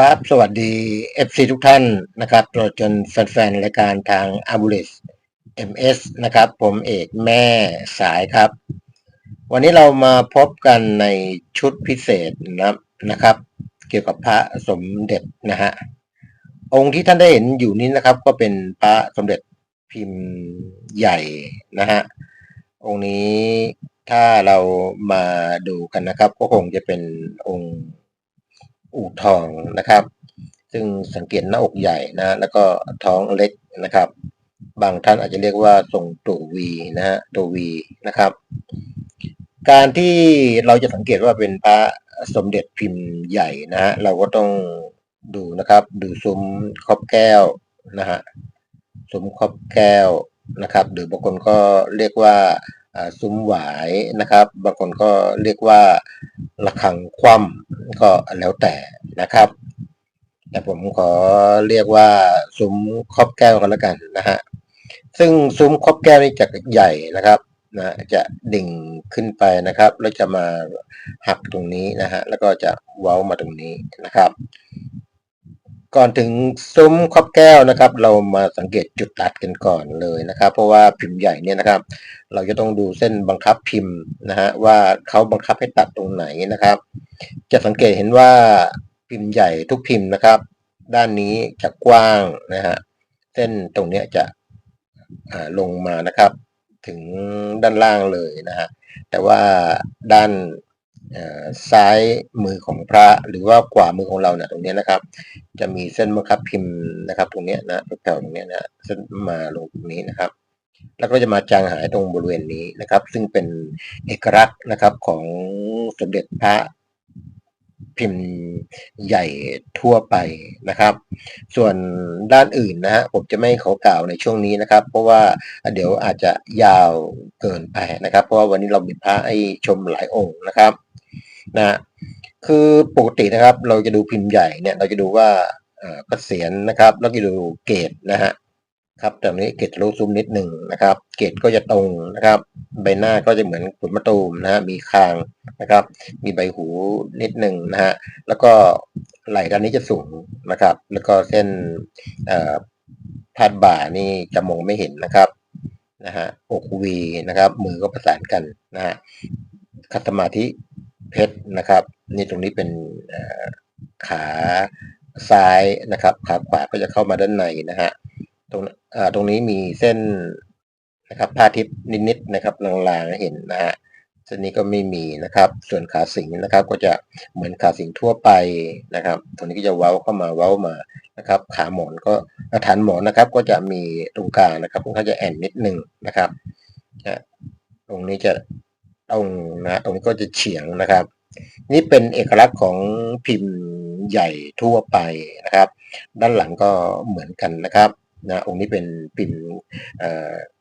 ครับ สวัสดี FC ทุกท่านนะครับตลอดจนแฟนๆ รายการทาง a b u l e s MS นะครับ ผมเอกแม่สายครับ วันนี้เรามาพบกันในชุดพิเศษนะนะครับ เกี่ยวกับพระสมเด็จนะฮะ องค์ที่ท่านได้เห็นอยู่นี้นะครับ ก็เป็นพระสมเด็จพิมพ์ใหญ่นะฮะ องค์นี้ถ้าเรามาดูกันนะครับ ก็คงจะเป็นองค์ อู่ทองนะครับ ซึ่งสังเกตหน้าอกใหญ่นะแล้วก็ท้องเล็กนะครับ บางท่านอาจจะเรียกว่าทรงตัววีนะฮะตัววีนะครับ การที่เราจะสังเกตว่าเป็นพระสมเด็จพิมพ์ใหญ่นะฮะเราก็ต้องดูนะครับดูซุ้มครอบแก้วนะฮะซุ้มครอบแก้วนะครับ หรือบางคนก็เรียกว่า ซุ้มหวายนะครับ บางคนก็เรียกว่าระฆังคว่ำก็แล้วแต่นะครับ แต่ผมขอเรียกว่าซุ้มครอบแก้วกันแล้วกันนะฮะซึ่งซุ้มครอบแก้วนี่จะใหญ่นะครับนะจะดิ่งขึ้นไปนะครับ แล้วจะมาหักตรงนี้นะฮะแล้วก็จะเว้ามาตรงนี้นะครับ ก่อนถึงซุ้มครอบแก้วนะครับ เรามาสังเกตจุดตัดกันก่อนเลยนะครับ เพราะว่าพิมพ์ใหญ่เนี่ยนะครับ เราจะต้องดูเส้นบังคับพิมพ์นะฮะว่าเขาบังคับให้ตัดตรงไหนนะครับ จะสังเกตเห็นว่าพิมพ์ใหญ่ทุกพิมพ์นะครับ ด้านนี้จะกว้างนะฮะเส้นตรงนี้จะลงมานะครับ ถึงด้านล่างเลยนะฮะแต่ว่าด้าน ซ้ายมือของพระหรือว่าขวามือของเราเนี่ยตรงนี้นะครับ จะมีเส้นบังคับพิมพ์นะครับ ตรงนี้นะแถวตรงนี้นะเส้นมาลงตรงนี้นะครับ แล้วก็จะมาจางหายตรงบริเวณนี้นะครับ ซึ่งเป็นเอกลักษณ์นะครับของสมเด็จพระพิมพ์ใหญ่ทั่วไปนะครับ ส่วนด้านอื่นนะฮะผมจะไม่ขอกล่าวในช่วงนี้นะครับ เพราะว่าเดี๋ยวอาจจะยาวเกินไปนะครับ เพราะว่าวันนี้เรามีพระให้ชมหลายองค์นะครับ นะคือปกตินะครับ เราจะดูพิมพ์ใหญ่เนี่ย เราจะดูว่าเกษียณนะครับแล้วก็ดูเกตนะฮะครับแต่นี้เกตรูซูมนิดหนึ่งนะครับ เกตก็จะตรงนะครับ ใบหน้าก็จะเหมือนขุนมะตูมนะฮะมีคางนะครับ มีใบหูนิดหนึ่งนะฮะแล้วก็ไหล่ด้านนี้จะสูงนะครับ แล้วก็เส้นพาดบ่านี่จะมองไม่เห็นนะครับนะฮะอกวีนะครับ มือก็ประสานกันนะฮะคัตมาธิ เพชรนะครับ นี่ตรงนี้เป็นขาซ้ายนะครับ ขาขวาก็จะเข้ามาด้านในนะฮะตรงตรงนี้มีเส้นนะครับผ้าทิพนิดๆนะครับลางๆเห็นนะฮะเส้นนี้ก็ไม่มีนะครับ ส่วนขาสิงนะครับ ก็จะเหมือนขาสิงทั่วไปนะครับ ตรงนี้ก็จะเว้าเข้ามาเว้ามานะครับ ขาหมอนก็ฐานหมอนนะครับ ก็จะมีตรงกลางนะครับค่อนข้างจะแอนนิดนึงนะครับตรงนี้จะ ตรงนะตรงนี้ก็จะเฉียงนะครับ นี่เป็นเอกลักษณ์ของพิมพ์ใหญ่ทั่วไปนะครับ ด้านหลังก็เหมือนกันนะครับนะองค์นี้เป็นพิมพ์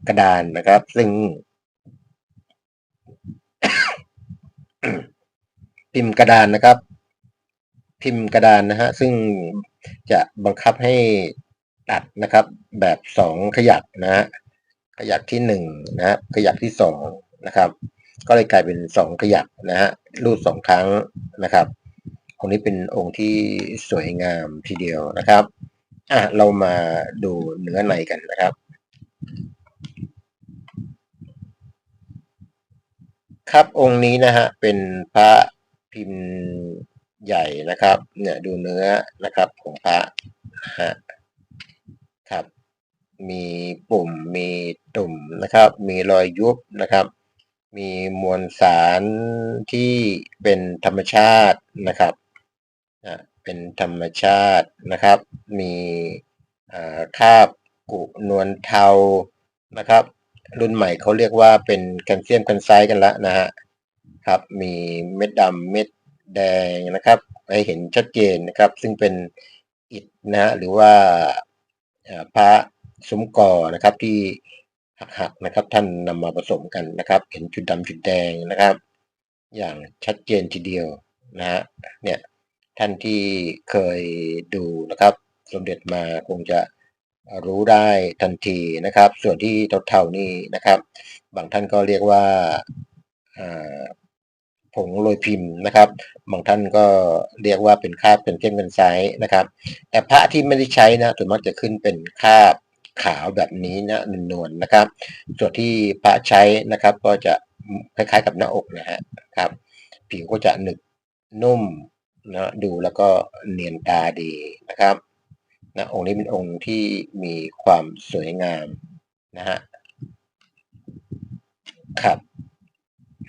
กระดานนะครับ ซึ่ง พิมพ์กระดานนะครับ พิมพ์กระดานนะฮะซึ่งจะบังคับให้ตัดนะครับ แบบสองขยักนะฮะขยักที่หนึ่งนะฮะขยักที่สองนะครับ ก็เลยกลายเป็นสองขยักนะฮะรูดสองครั้งนะครับองค์นี้เป็นองค์ที่สวยงามทีเดียวนะครับอะเรามาดูเนื้อในกันนะครับ ครับองค์นี้นะฮะเป็นพระพิมพ์ใหญ่นะครับ เนี่ยดูเนื้อนะครับ ของพระนะฮะครับ มีปุ่มมีตุ่มนะครับ มีรอยยุบนะครับ มีมวลสารที่เป็นธรรมชาตินะครับนะเป็นธรรมชาตินะครับ มีคาบกุนวลเทานะครับ รุ่นใหม่เขาเรียกว่าเป็นแคลเซียมกันไซด์กันล้วนะฮะครับมีเม็ดดำเม็ดแดงนะครับให้เห็นชัดเจนนะครับ ซึ่งเป็นอิฐนะฮะหรือว่าพระสมกอนะครับที่ หักๆนะครับ ท่านนำมาผสมกันนะครับ เห็นจุดดำจุดแดงนะครับ อย่างชัดเจนทีเดียวนะฮะเนี่ยท่านที่เคยดูนะครับ สมเด็จมาคงจะรู้ได้ทันทีนะครับ ส่วนที่เท่าๆนี่นะครับ บางท่านก็เรียกว่าผงโรยพิมพ์นะครับ บางท่านก็เรียกว่าเป็นคราบเป็นเข้มเป็นไซส์นะครับ แต่พระที่ไม่ได้ใช้นะส่วนมากจะขึ้นเป็นคราบ ขาวแบบนี้นะนวลๆนะครับ ส่วนที่พระใช้นะครับ ก็จะคล้ายๆกับหน้าอกนะฮะครับ ผิวก็จะหนึบนุ่มนะดูแล้วก็เนียนตาดีนะครับนะองค์นี้เป็นองค์ที่มีความสวยงามนะฮะครับ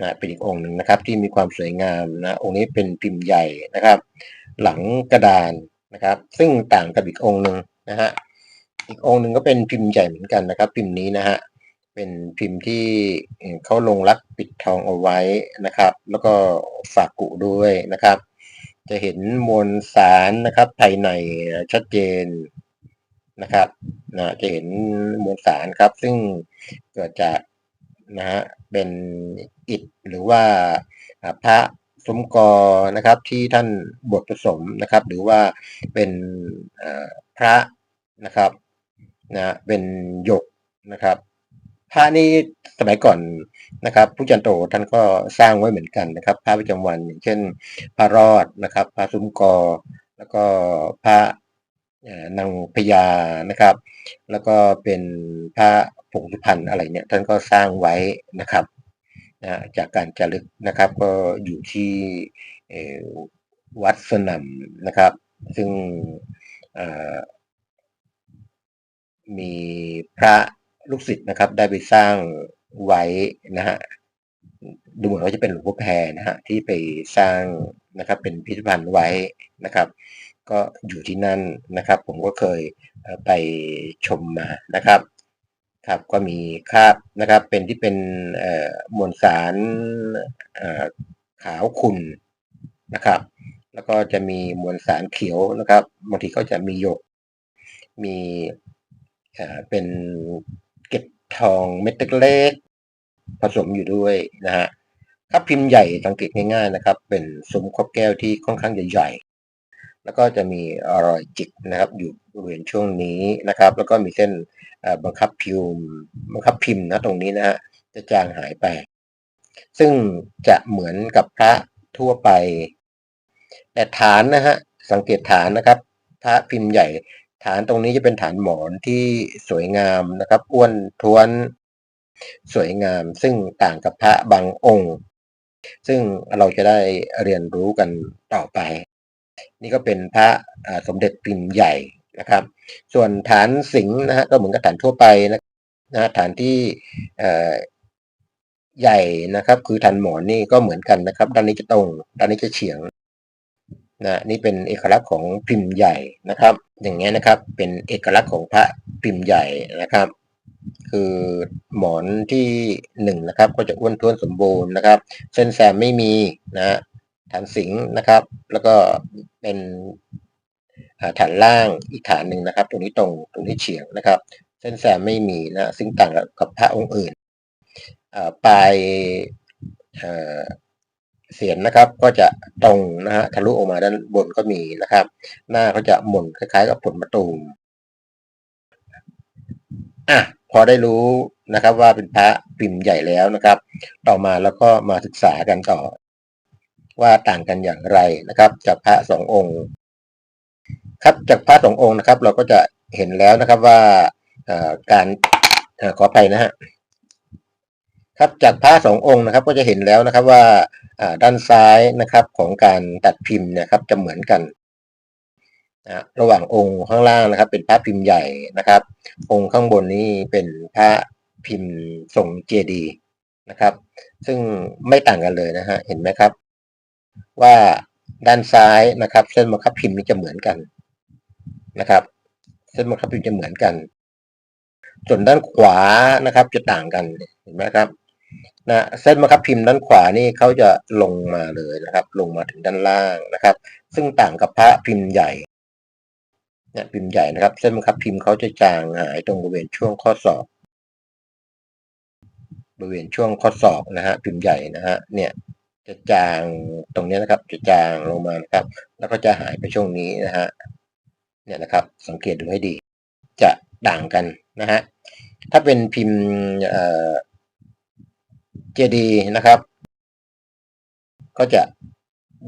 นะเป็นอีกองค์หนึ่งนะครับ ที่มีความสวยงามนะองค์นี้เป็นพิมพ์ใหญ่นะครับ หลังกระดานนะครับ ซึ่งต่างกับอีกองค์หนึ่งนะฮะ อีกองหนึ่งก็เป็นพิมพ์ใหญ่เหมือนกันนะครับ พิมพ์นี้นะฮะเป็นพิมพ์ที่เขาลงรักปิดทองเอาไว้นะครับ แล้วก็ฝากกุด้วยนะครับ จะเห็นมวลสารนะครับภายในชัดเจนนะครับนะจะเห็นมวลสารครับ ซึ่งเกิดจากนะฮะเป็นอิฐหรือว่าพระสมกอนะครับที่ท่านบทผสมนะครับ หรือว่าเป็นพระนะครับ นะเป็นหยกนะครับพระนี้สมัยก่อนนะครับผู้จันโตท่านก็สร้างไว้เหมือนกันนะครับพระประจำวันอย่างเช่น พระรอดนะครับ พระซุ้มกอ แล้วก็พระนางพญานะครับ แล้วก็เป็นพระผงสุพรรณอะไรเนี่ยท่านก็สร้างไว้นะครับนะจากการจารึกนะครับ ก็อยู่ที่วัดสนมนะครับ ซึ่ง มีพระลูกศิษย์นะครับ ได้ไปสร้างไว้นะฮะดูเหมือนว่าจะเป็นหลวงพ่อแพรนะฮะที่ไปสร้างนะครับ เป็นพิพิธภัณฑ์ไว้นะครับ ก็อยู่ที่นั่นนะครับ ผมก็เคยไปชมมานะครับครับก็มีคราบนะครับเป็นที่เป็นมวลสารขาวขุ่นนะครับ แล้วก็จะมีมวลสารเขียวนะครับบางทีก็จะมีหยกมี เป็นเก็บทองเม็ดเล็กผสมอยู่ด้วยนะฮะครับพิมพ์ใหญ่สังเกตง่ายๆนะครับ เป็นสมคบแก้วที่ค่อนข้างใหญ่ๆแล้วก็จะมีอร่อยจิกนะครับ อยู่บริเวณช่วงนี้นะครับ แล้วก็มีเส้นบังคับพิมพ์บังคับพิมพ์นะตรงนี้นะฮะจะจางหายไป ซึ่งจะเหมือนกับพระทั่วไป แต่ฐานนะฮะสังเกตฐานนะครับ พระพิมพ์ใหญ่ ฐานตรงนี้จะเป็นฐานหมอนที่สวยงามนะครับอ้วนท้วนสวยงาม ซึ่งต่างกับพระบางองค์ ซึ่งเราจะได้เรียนรู้กันต่อไป นี่ก็เป็นพระสมเด็จพิมพ์ใหญ่นะครับ ส่วนฐานสิงห์นะฮะก็เหมือนกับฐานทั่วไปนะนะฐานที่ใหญ่นะครับ คือฐานหมอนนี่ก็เหมือนกันนะครับ ด้านนี้จะตรง ด้านนี้จะเฉียง นะนี่เป็นเอกลักษณ์ของพิมพ์ใหญ่นะครับ อย่างเงี้ยนะครับเป็นเอกลักษณ์ของพระพิมพ์ใหญ่นะครับ คือหมอนที่หนึ่งนะครับ ก็จะอ้วนท้วนสมบูรณ์นะครับ เส้นแซมไม่มีนะฐานสิงห์นะครับ แล้วก็เป็นฐานล่างอีกฐานหนึ่งนะครับ ตรงนี้ตรงตรงนี้เฉียงนะครับ เส้นแซมไม่มีนะซึ่งต่างกับพระองค์อื่นปลาย เสียนนะครับก็จะตรงนะฮะทะลุออกมาด้านบนก็มีนะครับ หน้าก็จะหมุนคล้ายๆ กับผลมะตูมอะพอได้รู้นะครับว่าเป็นพระปิ่มใหญ่แล้วนะครับ ต่อมาแล้วก็มาศึกษากันต่อ ว่าต่างกันอย่างไรนะครับจากพระสององค์ ครับจากพระสององค์นะครับ เราก็จะเห็นแล้วนะครับว่าการขอไปนะฮะครับจากพระสององค์นะครับ ก็จะเห็นแล้วนะครับว่า ด้านซ้ายนะครับของการตัดพิมพ์นี่ยครับจะเหมือนกันนะระหว่างองค์ข้างล่างนะครับ เป็นพระพิมพ์ใหญ่นะครับ องค์ข้างบนนี้เป็นพระพิมพ์ทรงเจดีนะครับ ซึ่งไม่ต่างกันเลยนะฮะเห็นไหมครับ ว่าด้านซ้ายนะครับ เส้นบังคับพิมพ์นี้จะเหมือนกันนะครับ เส้นบังคับพิมพ์จะเหมือนกัน ส่วนด้านขวานะครับ จะต่างกันเห็นไหมครับ นะเส้นบังคับพิมพ์ด้านขวานี่เขาจะลงมาเลยนะครับ ลงมาถึงด้านล่างนะครับ ซึ่งต่างกับพระพิมพ์ใหญ่เนี่ยพิมพ์ใหญ่นะครับ เส้นบังคับพิมพ์เขาจะจางหายตรงบริเวณช่วงข้อศอกบริเวณช่วงข้อศอกนะฮะพิมพ์ใหญ่นะฮะเนี่ยจะจางตรงนี้นะครับจะจางลงมานะครับ แล้วก็จะหายไปช่วงนี้นะฮะเนี่ยนะครับ สังเกตดูให้ดี จะต่างกันนะฮะถ้าเป็นพิมพ์ เจดีนะครับ ก็จะ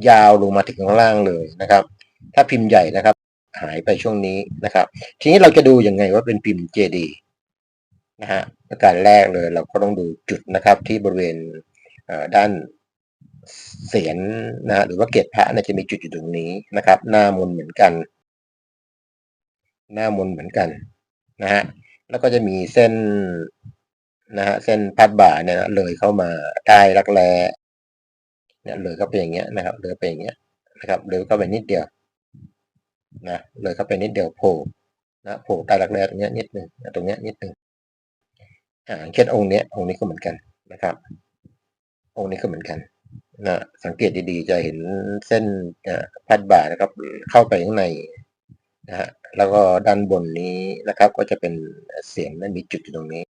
ยาวลงมาถึงข้างล่างเลยนะครับ ถ้าพิมพ์ใหญ่นะครับ หายไปช่วงนี้นะครับ ทีนี้เราจะดูยังไงว่าเป็นพิมพ์ JD นะฮะประการแรกเลยเราก็ต้องดูจุดนะครับ ที่บริเวณด้านเสียนนะฮะหรือว่าเกศพระนี่ยจะมีจุดอยู่ตรงนี้นะครับ หน้ามนเหมือนกัน หน้ามนเหมือนกันนะฮะแล้วก็จะมีเส้น นะฮะเส้นพัดบ่าเนี่ยนะเลยเข้ามาใต้รักแร้เนี่ยเลยเข้าไปอย่างเงี้ยนะครับเลยไปอย่างเงี้ยนะครับเลยเข้าไปนิดเดียวนะเลยเข้าไปนิดเดียวโผล่นะโผล่ใต้รักแร้ตรงเนี้ยนิดหนึ่งนะตรงเนี้ยนิดหนึ่งอ่าเช่นองค์เนี้ยองค์นี้ก็เหมือนกันนะครับ องค์นี้ก็เหมือนกันนะสังเกตดีๆจะเห็นเส้นอ่าพัดบ่านะครับ เข้าไปข้างในนะฮะแล้วก็ด้านบนนี้นะครับ ก็จะเป็นเสียงและมีจุดอยู่ตรงนี้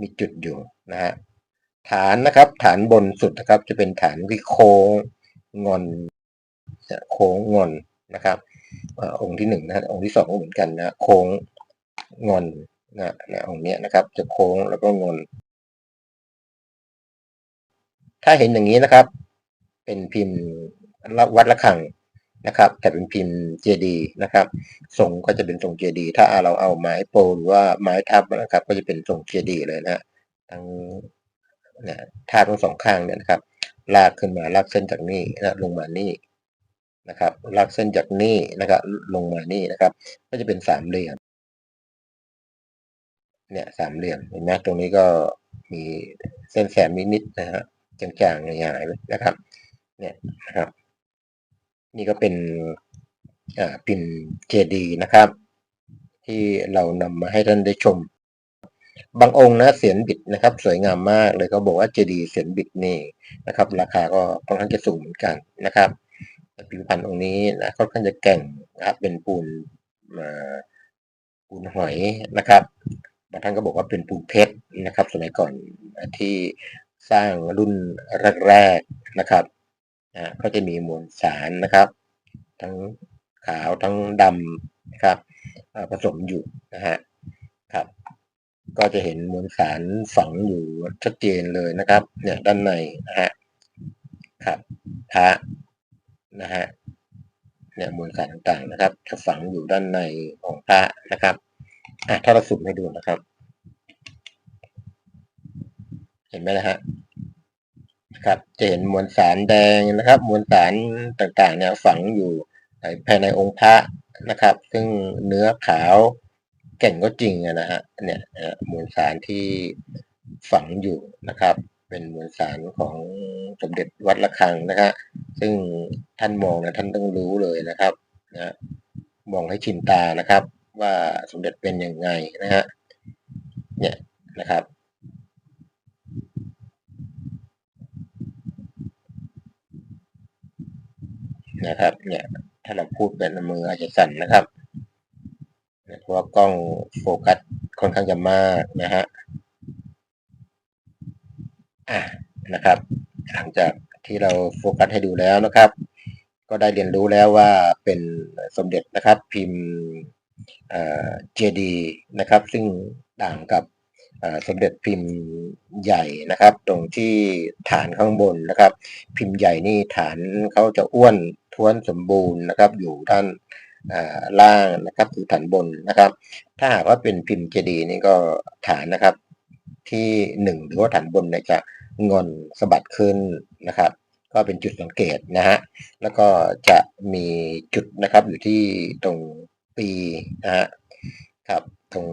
มีจุดอยู่นะฮะฐานนะครับ ฐานบนสุดนะครับ จะเป็นฐานที่โค้งงอนโค้งงอนนะครับอองค์ที่หนึ่งนะองค์ที่สองก็เหมือนกันนะโค้งงอนนะนะองค์นี้นะครับ จะโค้งแล้วก็งอน ถ้าเห็นอย่างนี้นะครับ เป็นพิมพ์วัดระฆัง นะครับแต่เป็นพิมพ์เจดีนะครับทรงก็จะเป็นทรงเจดีถ้าเราเอาไม้โปรหรือว่าไม้ทับนะครับ ก็จะเป็นทรงเจดีเลยนะทั้งเนี่ยท่าทั้งสองข้างเนี่ยนะครับ ลากขึ้นมาลากเส้นจากนี่นะลงมานี่นะครับ ลากเส้นจากนี่นะครับ ลงมานี่นะครับ ก็จะเป็นสามเหลี่ยมเนี่ยสามเหลี่ยมเห็นไหมตรงนี้ก็มีเส้นแสมนิดๆนะฮะจางๆหายๆนะครับ เนี่ยนะครับ นี่ก็เป็นอ่าพิมพ์เจดีนะครับ ที่เรานำมาให้ท่านได้ชม บางองค์นะเสียนบิดนะครับ สวยงามมากเลยเขาบอกว่าเจดีเสียนบิดนี่นะครับ ราคาก็ค่อนข้างจะสูงเหมือนกันนะครับแต่พิมพ์พันองค์นี้นะค่อนข้างจะแก่งนะครับ เป็นปูนปูนหอยนะครับบางท่านก็บอกว่าเป็นปูนเพชรนะครับ สมัยก่อนที่สร้างรุ่นแรกๆนะครับ นะก็จะมีมวลสารนะครับ ทั้งขาวทั้งดำนะครับผสมอยู่นะฮะครับ ก็จะเห็นมวลสารฝังอยู่ชัดเจนเลยนะครับ เนี่ยด้านในนะฮะครับพระนะฮะเนี่ยมวลสารต่างๆนะครับ จะฝังอยู่ด้านในของพระนะครับอะถ้าเราสุ่มให้ดูนะครับ เห็นไหมนะฮะ ครับจะเห็นมวลสารแดงนะครับ มวลสารต่างๆเนี่ยฝังอยู่ภายในองค์พระนะครับ ซึ่งเนื้อขาวแก่งก็จริงนะฮะเนี่ยมวลสารที่ฝังอยู่นะครับ เป็นมวลสารของสมเด็จวัดระฆังนะฮะซึ่งท่านมองนะท่านต้องรู้เลยนะครับนะมองให้ชินตานะครับ ว่าสมเด็จเป็นยังไงนะฮะเนี่ยนะครับ นะครับ เนี่ย ถ้าเราพูดเป็นมืออาจจะสั่นนะครับเพราะกล้องโฟกัสค่อนข้างจะมากนะฮะอะนะครับ หลังจากที่เราโฟกัสให้ดูแล้วนะครับ ก็ได้เรียนรู้แล้วว่าเป็นสมเด็จนะครับ พิมพ์เจดีนะครับ ซึ่งต่างกับสมเด็จพิมพ์ใหญ่นะครับ ตรงที่ฐานข้างบนนะครับ พิมพ์ใหญ่นี่ฐานเขาจะอ้วน ท้วนสมบูรณ์นะครับ อยู่ด้านล่างนะครับคือฐานบนนะครับ ถ้าหากว่าเป็นพิมพ์เจดีนี่ก็ฐานนะครับ ที่หนึ่งหรือว่าฐานบนเนี่ยจะงอนสะบัดขึ้นนะครับ ก็เป็นจุดสังเกตนะฮะแล้วก็จะมีจุดนะครับอยู่ที่ตรงปีนะฮะครับตรง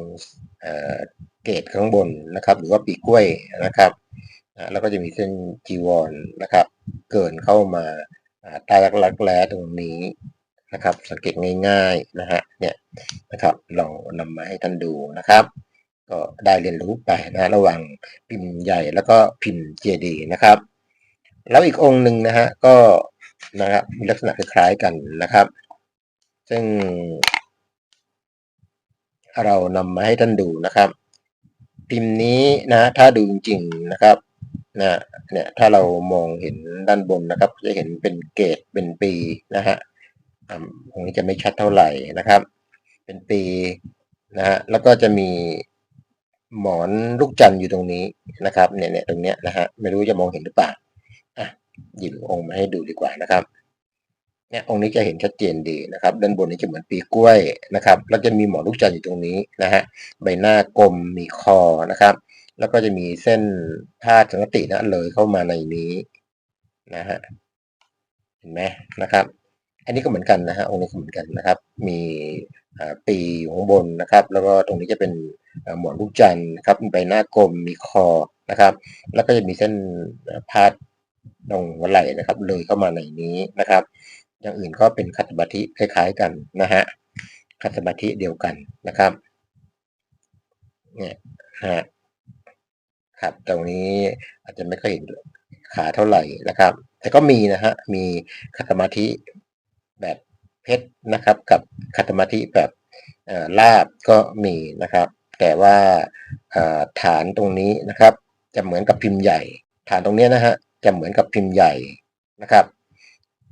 เกตข้างบนนะครับ หรือว่าปีกล้วยนะครับแล้วก็จะมีเส้นจีวรนะครับ เกินเข้ามา อ่าใต้รักรักแร้ตรงนี้นะครับ สังเกตง่ายๆนะฮะเนี่ยนะครับลองนำมาให้ท่านดูนะครับ ก็ได้เรียนรู้ไปนะระหว่างพิมพ์ใหญ่แล้วก็พิมพ์เจดีนะครับ แล้วอีกองค์หนึ่งนะฮะก็นะครับมีลักษณะคล้ายๆกันนะครับ ซึ่ง เรานำมาให้ท่านดูนะครับ พิมพ์นี้นะถ้าดูจริงๆนะครับ นะเนี่ยถ้าเรามองเห็นด้านบนนะครับ จะเห็นเป็นเกตเป็นปีนะฮะอ่าตรงนี้จะไม่ชัดเท่าไหร่นะครับ เป็นปีนะฮะแล้วก็จะมีหมอนลูกจันทร์อยู่ตรงนี้นะครับเนี่ยเนี่ยตรงเนี้ยนะฮะไม่รู้จะมองเห็นหรือเปล่าอะหยิบองค์มาให้ดูดีกว่านะครับเนี่ยองค์นี้จะเห็นชัดเจนดีนะครับ ด้านบนนี้จะเหมือนปีกล้วยนะครับ แล้วจะมีหมอนลูกจันทร์อยู่ตรงนี้นะฮะใบหน้ากลมมีคอนะครับ แล้วก็จะมีเส้นผ้าสังกตินะเลยเข้ามาในนี้นะฮะเห็นไหมนะครับ อันนี้ก็เหมือนกันนะฮะองค์นี้ก็เหมือนกันนะครับ มีปีอยู่ข้างบนนะครับ แล้วก็ตรงนี้จะเป็นหมอนลูกจันทร์ครับใบหน้ากลมมีคอนะครับ แล้วก็จะมีเส้นพาดตรงหัวไหล่นะครับ เลยเข้ามาในนี้นะครับ อย่างอื่นก็เป็นคัตบัติคล้าย ๆกันนะฮะคัตบัติเดียวกันนะครับเนี่ยฮะ ครับ ตรงนี้อาจจะไม่ค่อยเห็นขาเท่าไหร่นะครับ แต่ก็มีนะฮะ มีคัตมาธิแบบเพชรนะครับ กับคัตมาธิแบบลาบก็มีนะครับ แต่ว่าฐานตรงนี้นะครับ จะเหมือนกับพิมพ์ใหญ่ ฐานตรงนี้นะฮะจะเหมือนกับพิมพ์ใหญ่นะครับ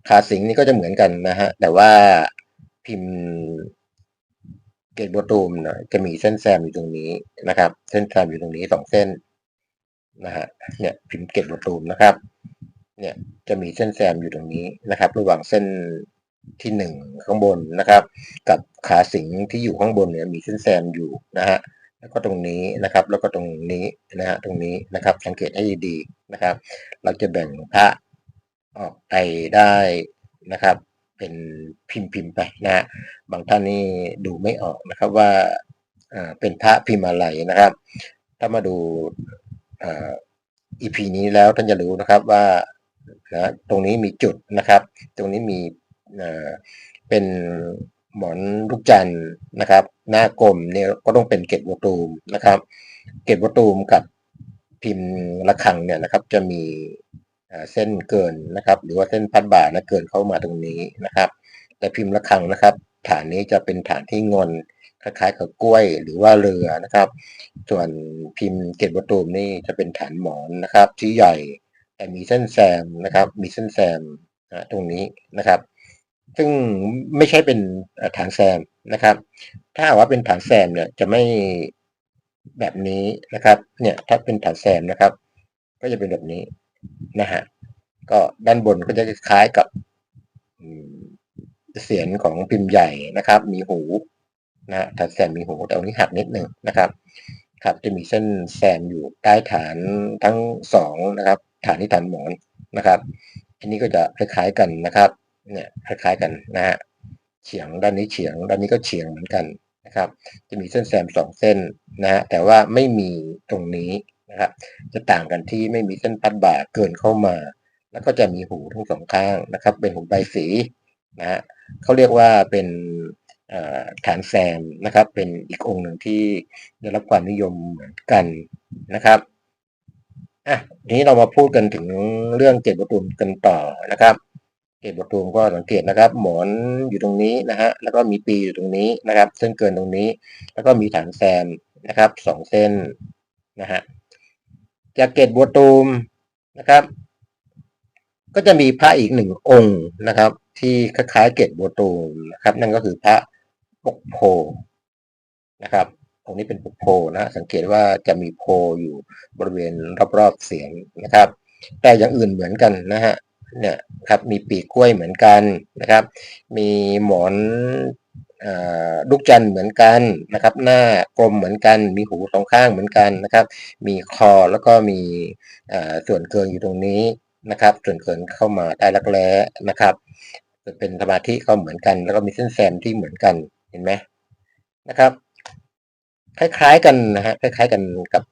ขาสิงนี่ก็จะเหมือนกันนะฮะ แต่ว่าพิมพ์เกตโบตูมนะจะมีเส้นแซมอยู่ตรงนี้นะครับ เส้นแซมอยู่ตรงนี้สองเส้น นะฮะเนี่ยพิมพ์เกตโบตูมนะครับ เนี่ยจะมีเส้นแซมอยู่ตรงนี้นะครับ ระหว่างเส้นที่หนึ่งข้างบนนะครับ กับขาสิงที่อยู่ข้างบนเนี่ยมีเส้นแซมอยู่นะฮะแล้วก็ตรงนี้นะครับ แล้วก็ตรงนี้นะฮะตรงนี้นะครับสังเกตให้ดีๆนะครับ เราจะแบ่งพระออกไปได้นะครับ เป็นพิมพ์พิมพ์ไปนะฮะบางท่านนี่ดูไม่ออกนะครับว่าเป็นพระพิมพ์อะไรนะครับ ถ้ามาดู อีพีนี้แล้วท่านจะรู้นะครับว่านะตรงนี้มีจุดนะครับ ตรงนี้มีเป็นหมอนลูกจันนะครับ หน้ากลมเนี่ยก็ต้องเป็นเกตวัตูมนะครับ เกตวัตูมกับพิมพ์ระฆังเนี่ยนะครับ จะมีเส้นเกินนะครับ หรือว่าเส้นพัดบ่านะเกินเข้ามาตรงนี้นะครับ แต่พิมพ์ระฆังนะครับ ฐานนี้จะเป็นฐานที่งอน คล้ายๆกับกล้วยหรือว่าเรือนะครับ ส่วนพิมพ์เกตวัตูมนี่จะเป็นฐานหมอนนะครับ ที่ใหญ่แต่มีเส้นแซมนะครับ มีเส้นแซมนะตรงนี้นะครับ ซึ่งไม่ใช่เป็นฐานแซมนะครับ ถ้าว่าเป็นฐานแซมเนี่ยจะไม่แบบนี้นะครับ เนี่ยถ้าเป็นฐานแซมนะครับ ก็จะเป็นแบบนี้นะฮะก็ด้านบนก็จะคล้ายกับเสียงของพิมพ์ใหญ่นะครับ มีหู นะฐานแซมมีหูแต่วันนี้หักนิดหนึ่งนะครับ ครับจะมีเส้นแซมอยู่ใต้ฐานทั้งสองนะครับ ฐานที่ฐานหมอนนะครับ อันนี้ก็จะคล้ายๆกันนะครับ เนี่ยคล้ายๆกันนะฮะเฉียงด้านนี้เฉียงด้านนี้ก็เฉียงเหมือนกันนะครับ จะมีเส้นแซมสองเส้นนะฮะแต่ว่าไม่มีตรงนี้นะครับ จะต่างกันที่ไม่มีเส้นพัดบ่าเกินเข้ามา แล้วก็จะมีหูทั้งสองข้างนะครับ เป็นหูใบสีนะฮะเขาเรียกว่าเป็น ฐานแซมนะครับ เป็นอีกองค์หนึ่งที่ได้รับความนิยมเหมือนกันนะครับอะทีนี้เรามาพูดกันถึงเรื่องเกตประตูมกันต่อนะครับเกตประตูมก็สังเกตนะครับ หมอนอยู่ตรงนี้นะฮะแล้วก็มีปีอยู่ตรงนี้นะครับ เส้นเกินตรงนี้ แล้วก็มีฐานแซมนะครับสองเส้นนะฮะจากเกตบัวตูมนะครับ ก็จะมีพระอีกหนึ่งองค์นะครับ ที่คล้ายๆเกตบัวตูมนะครับ นั่นก็คือพระ ปกโพนะครับ ตรงนี้เป็นปกโพนะสังเกตว่าจะมีโพอยู่บริเวณรอบๆเสียงนะครับ แต่อย่างอื่นเหมือนกันนะฮะเนี่ยครับมีปีกกล้วยเหมือนกันนะครับ มีหมอนลูกจันเหมือนกันนะครับ หน้ากลมเหมือนกัน มีหูสองข้างเหมือนกันนะครับ มีคอแล้วก็มีส่วนเกินอยู่ตรงนี้นะครับ ส่วนเกินเข้ามาใต้รักแร้นะครับ เป็นสมาธิก็เหมือนกัน แล้วก็มีเส้นแซมที่เหมือนกัน เห็นไหมนะครับ คล้ายๆกันนะฮะคล้าย ๆ กันกับ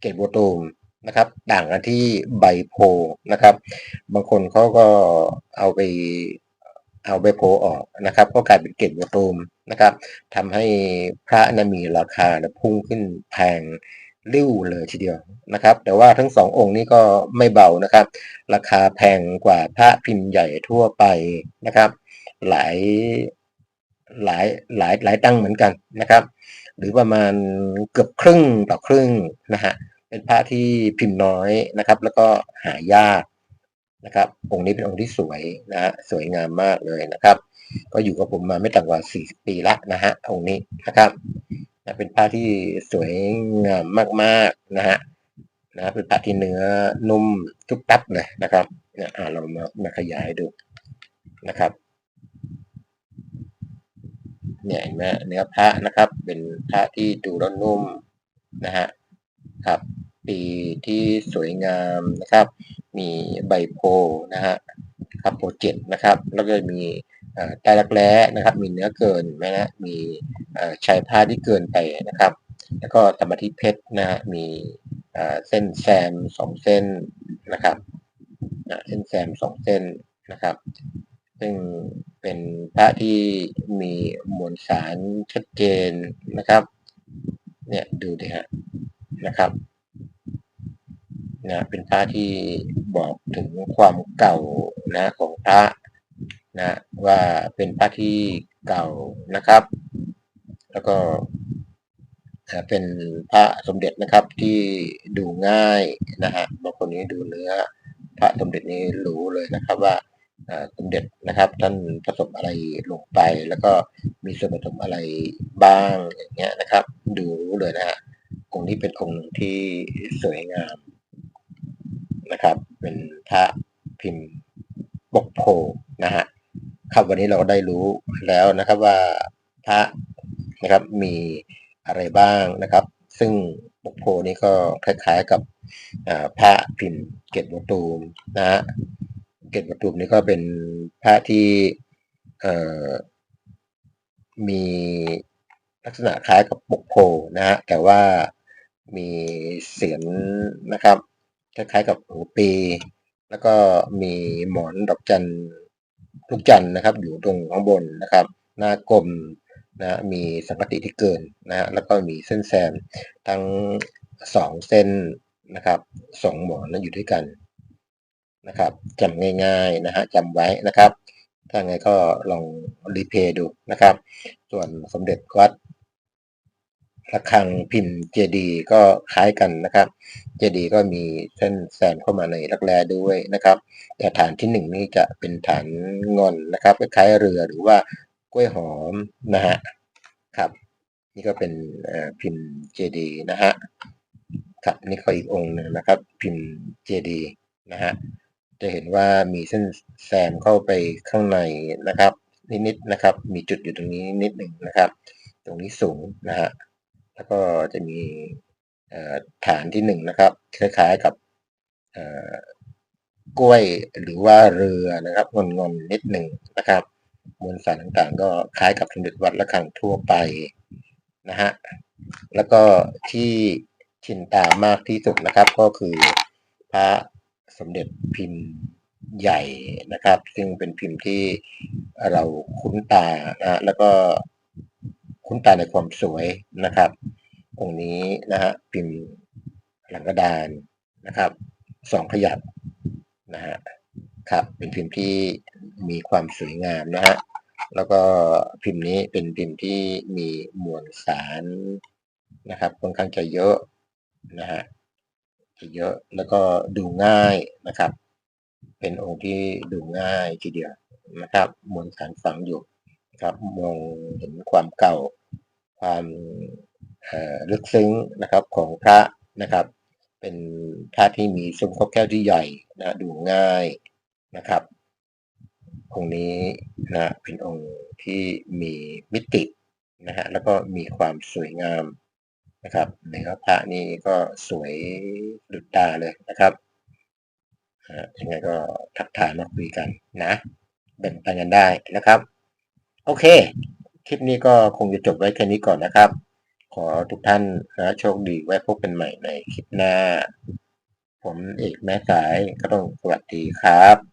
เกตโบตูมนะครับต่างกันที่ใบโพนะครับ บางคนเขาก็เอาไปเอาใบโพออกนะครับ ก็กลายเป็นเกตโบตูมนะครับทำให้พระนะมีราคาพุ่งขึ้นแพงริ้วเลยทีเดียวนะครับ แต่ว่าทั้งสององค์นี้ก็ไม่เบานะครับ ราคาแพงกว่าพระพิมพ์ใหญ่ทั่วไปนะครับ หลาย หลายหลายหลายตังเหมือนกันนะครับ หรือประมาณเกือบครึ่งต่อครึ่งนะฮะเป็นพระที่พิมพ์น้อยนะครับ แล้วก็หายากนะครับองค์นี้เป็นองค์ที่สวยนะฮะสวยงามมากเลยนะครับ ก็อยู่กับผมมาไม่ต่ำกว่า 40 ปีละนะฮะองค์นี้นะครับเป็นผ้าที่สวยงามมากๆนะฮะนะเป็นพระที่เนื้อนุ่มทุกตับเลยนะครับเนี่ยอ่าเรามามาขยายดูนะครับ เนี่ยเห็นไหมเนื้อพระนะครับ เป็นพระที่ดูแล้วนุ่มนะฮะครับปีที่สวยงามนะครับ มีใบโพนะฮะครับโพเจ็ดนะครับ แล้วก็มีใต้รักแร้นะครับ มีเนื้อเกินไหมนะมีชายผ้าที่เกินไปนะครับ แล้วก็ธรรมธิเพชรนะฮะมีเส้นแซมสองเส้นนะครับเส้นแซมสองเส้นนะครับ ซึ่ง เป็นพระที่มีมวลสารชัดเจนนะครับ เนี่ยดูดิฮะนะครับนะเป็นพระที่บอกถึงความเก่านะของพระนะว่าเป็นพระที่เก่านะครับ แล้วก็เป็นพระสมเด็จนะครับที่ดูง่ายนะฮะบางคนนี้ดูเนื้อ พระสมเด็จนี้รู้เลยนะครับว่า สมเด็จนะครับ ท่านผสมอะไรลงไป แล้วก็มีส่วนผสมอะไรบ้างอย่างเงี้ยนะครับ ดูรู้เลยนะฮะองค์นี้เป็นองค์หนึ่งที่สวยงามนะครับ เป็นพระพิมพ์ปกโพนะฮะครับวันนี้เราก็ได้รู้แล้วนะครับว่าพระนะครับมีอะไรบ้างนะครับ ซึ่งปกโพนี้ก็คล้ายๆกับพระพิมพ์เกตวัตูมนะฮะ กตวัตูมนี้ก็เป็นพระที่มีลักษณะคล้ายกับปกโพนะฮะแต่ว่ามีเสียงนะครับคล้ายๆกับหัวปี แล้วก็มีหมอนดอกจันลูกจันนะครับ อยู่ตรงข้างบนนะครับ หน้ากลมนะมีสังกติที่เกินนะฮะแล้วก็มีเส้นแซมทั้งสองเส้นนะครับสองหมอนนั้นอยู่ด้วยกัน นะครับจำง่ายๆนะฮะจำไว้นะครับ ถ้าไงก็ลองรีเพย์ดูนะครับ ส่วนสมเด็จวัดระฆังพิมพ์เจดีก็คล้ายกันนะครับ เจดีก็มีเส้นแซมเข้ามาในรักแร้ด้วยนะครับ แต่ฐานที่หนึ่งนี่จะเป็นฐานงอนนะครับคล้ายเรือหรือว่ากล้วยหอมนะฮะครับ นี่ก็เป็นพิมพ์เจดีนะฮะครับนี่ก็อีกองค์หนึ่งนะครับ พิมพ์เจดีนะฮะ จะเห็นว่ามีเส้นแซมเข้าไปข้างในนะครับ นิดๆนะครับ มีจุดอยู่ตรงนี้นิดหนึ่งนะครับ ตรงนี้สูงนะฮะแล้วก็จะมีฐานที่หนึ่งนะครับ คล้ายๆกับกล้วยหรือว่าเรือนะครับงอนๆนิดหนึ่งนะครับ มวลสารต่างๆ ก็คล้ายกับสมเด็จวัดระฆังทั่วไปนะฮะแล้วก็ที่ชินตามากที่สุดนะครับ ก็คือพระ สมเด็จพิมพ์ใหญ่นะครับ ซึ่งเป็นพิมพ์ที่เราคุ้นตานะแล้วก็คุ้นตาในความสวยนะครับองค์นี้นะฮะพิมพ์หลังกระดานนะครับสองขยับนะฮะครับเป็นพิมพ์ที่มีความสวยงามนะฮะแล้วก็พิมพ์นี้เป็นพิมพ์ที่มีมวลสารนะครับค่อนข้างจะเยอะนะฮะจะ เยอะแล้วก็ดูง่ายนะครับ เป็นองค์ที่ดูง่ายทีเดียวนะครับมวลสารฝังอยู่ครับมองเห็นความเก่าความลึกซึ้งนะครับของพระนะครับ เป็นพระที่มีซุ้มคบแก้วที่ใหญ่นะดูง่ายนะครับ องค์นี้นะเป็นองค์ที่มีมิตินะฮะแล้วก็มีความสวยงาม นะครับเนื้อพระนี่ก็สวยดุจตาเลยนะครับยังไงก็ทักทายมาคุยกันนะแบ่งปันกันได้นะครับ โอเค คลิปนี้ก็คงจะจบไว้แค่นี้ก่อนนะครับ ขอทุกท่านนะโชคดีไว้พบกันใหม่ในคลิปหน้า ผมเอกแม่สายก็ต้องสวัสดีครับ